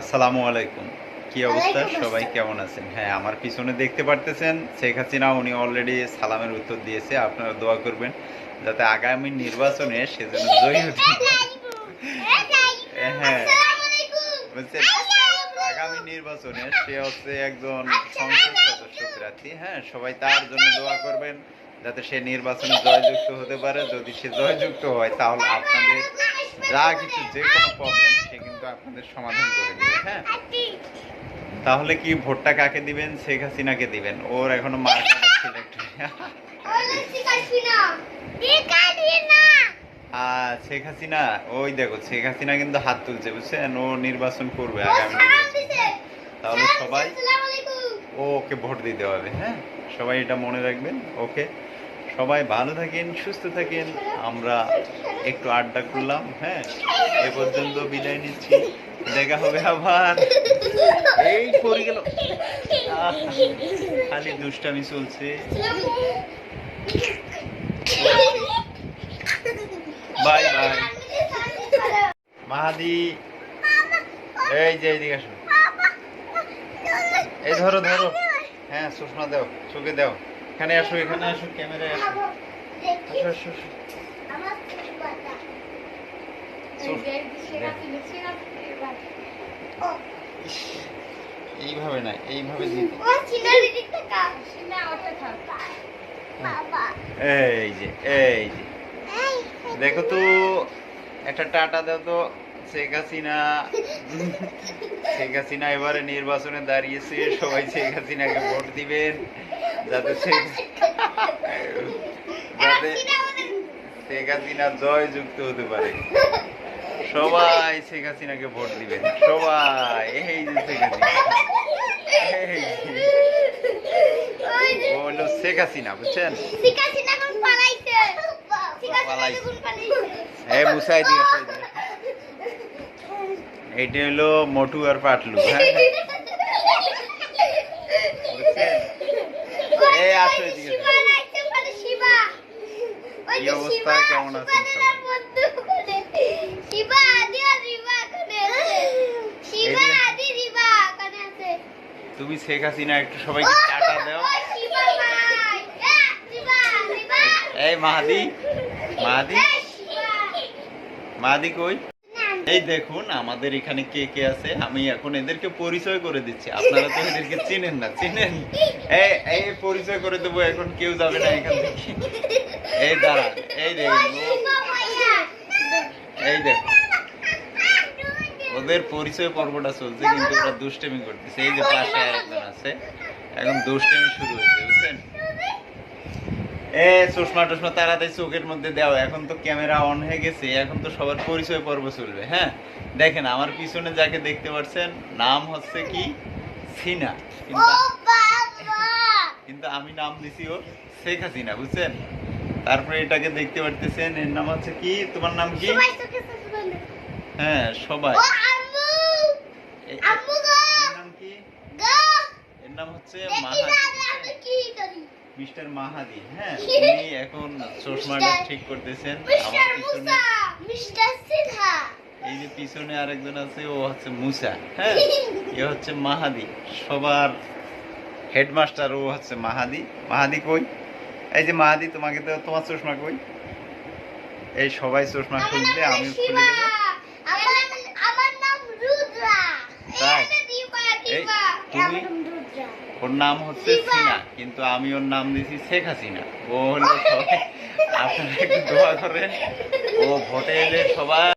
আসসালামু আলাইকুম। কি অবস্থা? সবাই কেমন আছেন? হ্যাঁ আমার পিছনে দেখতে পারতেছেন শেখ হাসিনা উনি অলরেডি সালামের উত্তর দিয়েছে আপনারা দোয়া করবেন যাতে আগামী নির্বাচনে সেজন্য জয়ী হতে হ্যাঁ। বুঝছেন আগামী নির্বাচনে সে হচ্ছে একজন সংসদ সদস্য প্রার্থী। হ্যাঁ সবাই তার জন্য দোয়া করবেন যাতে সে নির্বাচনে জয়যুক্ত হতে পারে। যদি সে জয়যুক্ত হয় তাহলে আপনাদের যা কিছু যে কোনো প্রবলেম আপনাদের সমাধান করে দেবে হ্যাঁ? তাহলে কি ভোটটা কাকে দিবেন? শেখ হাসিনাকে দিবেন। ওর এখনও সিলেক্ট শেখ হাসিনা। ওই দেখো শেখ হাসিনা কিন্তু হাত তুলছে বুঝছেন? ও নির্বাচন করবে আগামী তাহলে সবাই ও ওকে ভোট দিতে হবে হ্যাঁ? সবাই এটা মনে রাখবেন ওকে? সবাই ভালো থাকেন, সুস্থ থাকেন। আমরা একটু আড্ডা করলাম হ্যাঁ? এ পর্যন্ত বিদায় নিচ্ছি। দেখা হবে আবার। এই পড়ে গেল। খালি দুষ্টামি চলছে। Bye bye. মাহাদি, এই যে এইদিকে আসো। এই ধরো ধরো। হ্যাঁ সুষমা দাও, চোখে দাও। এখানে আসো এখানে আসো ক্যামেরায় আসো। আসো আসো এইভাবে না এইভাবে এই যে এই যে। দেখো তো একটা টাটা দাও তো শেখ হাসিনা। শেখ হাসিনা এবারে নির্বাচনে দাঁড়িয়েছে সবাই শেখ হাসিনাকে ভোট দিবেন। যাতে শেখ যাতে শেখ হাসিনা জয় যুক্ত হতে পারে। সবাই শেখ হাসিনাকে ভোট দিবেন। সবাই এই যে শেখ হাসিনা ও হলো শেখ হাসিনা বুঝছেন? মুসাই দিয়ে এইটা হলো মোটু আর পাটলু হ্যাঁ? এই আসো এদিকে কি অবস্থা কেমন আছেন তুমি শেখ হাসিনা একটু সবাইকে টাটা দাও। এই মাহাদি মাহাদি। মাহাদি কই? এই দেখুন, আমাদের এখানে কে কে আছে? আমি এখন এদেরকে পরিচয় করে দিচ্ছি। আপনারা তো এদেরকে চিনেন না, চিনেন? এই পরিচয় করে দেবো, এখন কেউ যাবে না এখান থেকে। এই দাঁড়ান, এই দেখুন। এই দেখুন। ওদের পরিচয় পর্বটা চলছে, কিন্তু ওরা দুষ্টামি করতেছে। এই যে পাশে আরেকজন আছে, এখন দুষ্টামি শুরু হয়েছে, বুঝছেন? এ চশমা টশমা তাড়াতাড়ি চোখের মধ্যে দাও এখন তো ক্যামেরা অন হয়ে গেছে এখন তো সবার পরিচয় পর্ব চলবে হ্যাঁ? দেখেন আমার পিছনে যাকে দেখতে পাচ্ছেন নাম হচ্ছে কি? সিনা। কিন্তু আমি নাম দিছি ও শেখ হাসিনা বুঝছেন? তারপরে এটাকে দেখতে পারতেছেন এর নাম হচ্ছে কি? তোমার নাম কি? হ্যাঁ সবাই। এর নাম কি? এর নাম হচ্ছে মাহাদি মিস্টার মাহাদি হ্যাঁ উনি এখন চশমাটা ঠিক করতেছেন। আমার পিছনে এই যে পিছনে আরেকজন আছে ও হচ্ছে মুসা হ্যাঁ এ হচ্ছে মাহাদি সবার হেডমাস্টার ও হচ্ছে মাহাদি। মাহাদি কই? এই যে মাহাদি তোমাকে তো তোমার চশমা কই? এই সবাই চশমা খুললে আমি খুলে দেবো আমার নাম রুদ্রা তাই? এই এই, তুমি? ওর নাম হচ্ছে সিনা কিন্তু আমি ওর নাম দিয়েছি শেখ হাসিনা। ও হলো সবাই আপনারা একটু দোয়া করেন। ও ভোটে এলে সবাই